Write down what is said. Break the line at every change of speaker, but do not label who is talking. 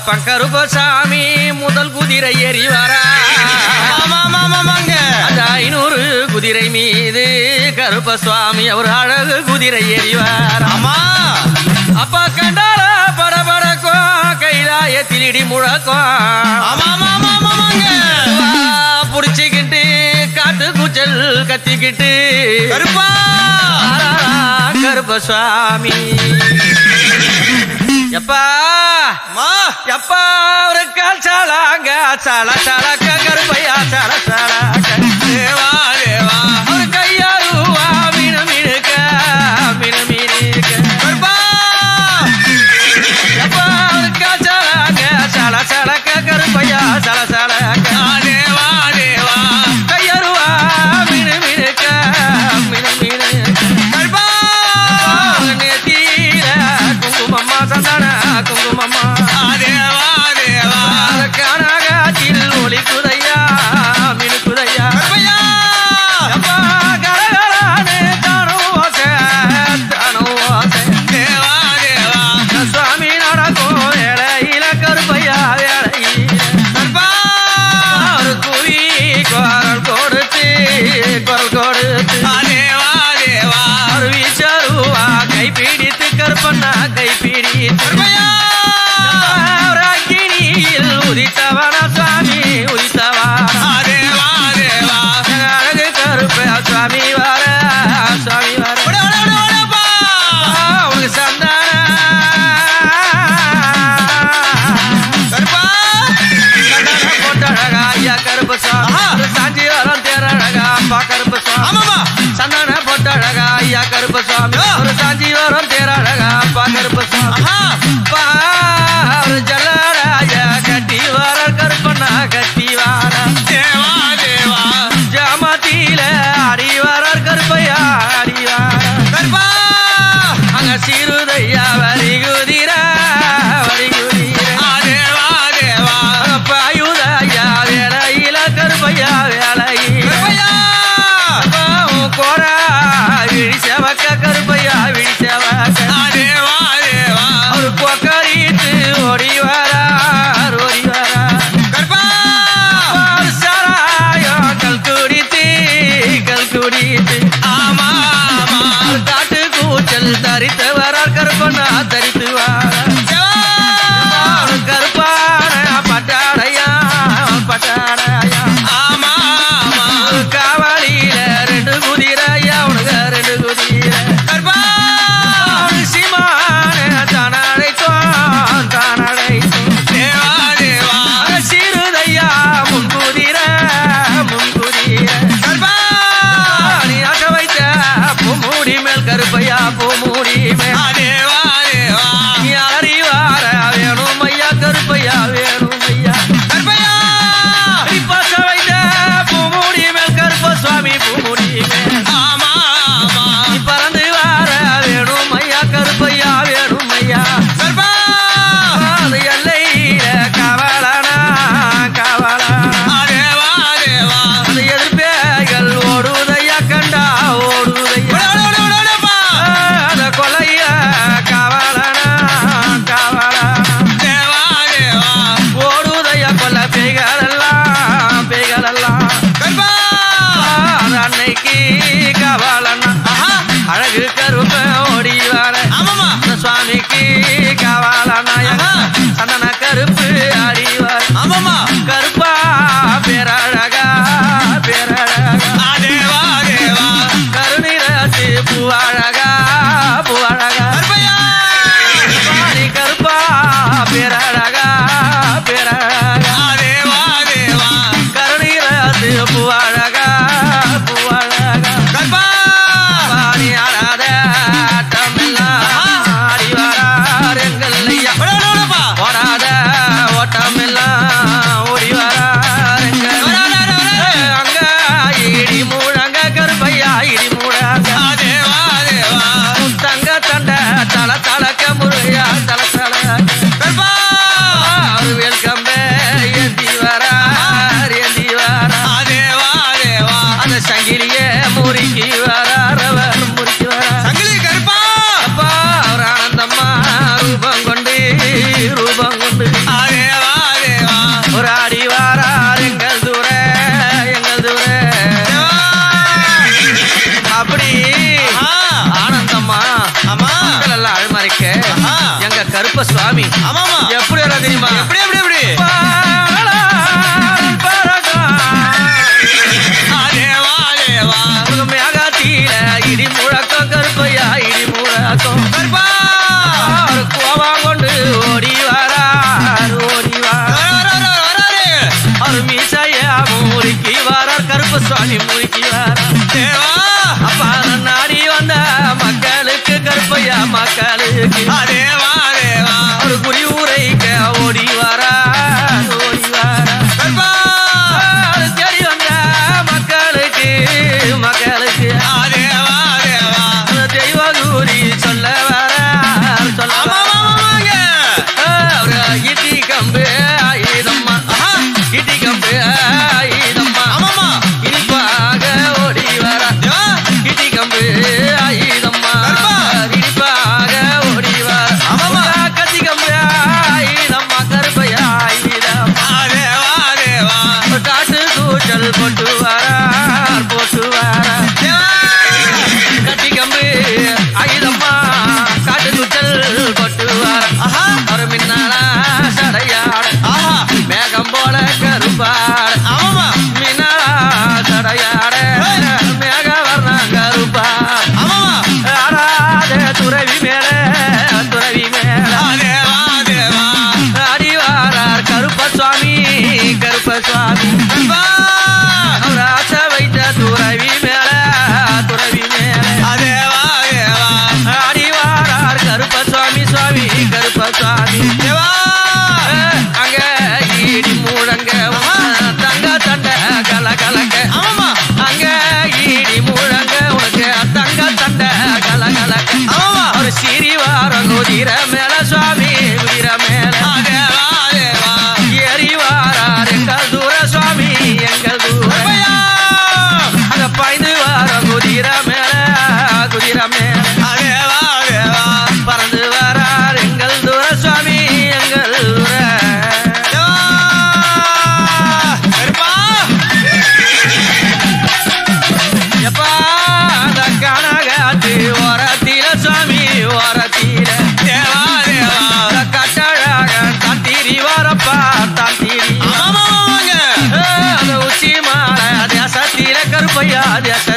அப்பன் கருப்பசாமி முதல் குதிரை ஏறி வரா. அந்த ஐநூறு குதிரை மீது கருப்பசுவாமி அவர் அழகு குதிரை ஏறிவார்
அம்மா
அப்பா கண்டாரா படபடக்கும் கைலாயத்தில் இடி முழக்கம் புடிச்சுக்கிட்டு காட்டு குச்சல் கத்திக்கிட்டு
கருப்பா!
கருப்பசுவாமி. எப்பா எப்பா ஒரு கால் சாலாங்க சாலா சாலா கருப்பையா சாலா
சாலா. அவரு சாஞ்சி
வரும் சேரழகா தரித்தவரார் கருப்பண்ணா தரித்துவார்
கருப்ப
சுவாமி. ஆமாமா
எப்படி வரா தெரியுமா?
எப்படி எப்படி எப்படி? இடி முழக்கம்
கருப்பையா இடி
முழக்கம். கருப்பா. கோவாங்க கொண்டு
ஓடி வரார் ஓடி
வராரு. அவர்
மீசையா
முறுக்கி வரார். கருப்பு சுவாமி முறுக்கி வரார்.
தேவா
உச்சி வரப்பா
தந்திரி ஆமாங்க உச்சி
மாற தேசத்தில கருப்பையா
தேச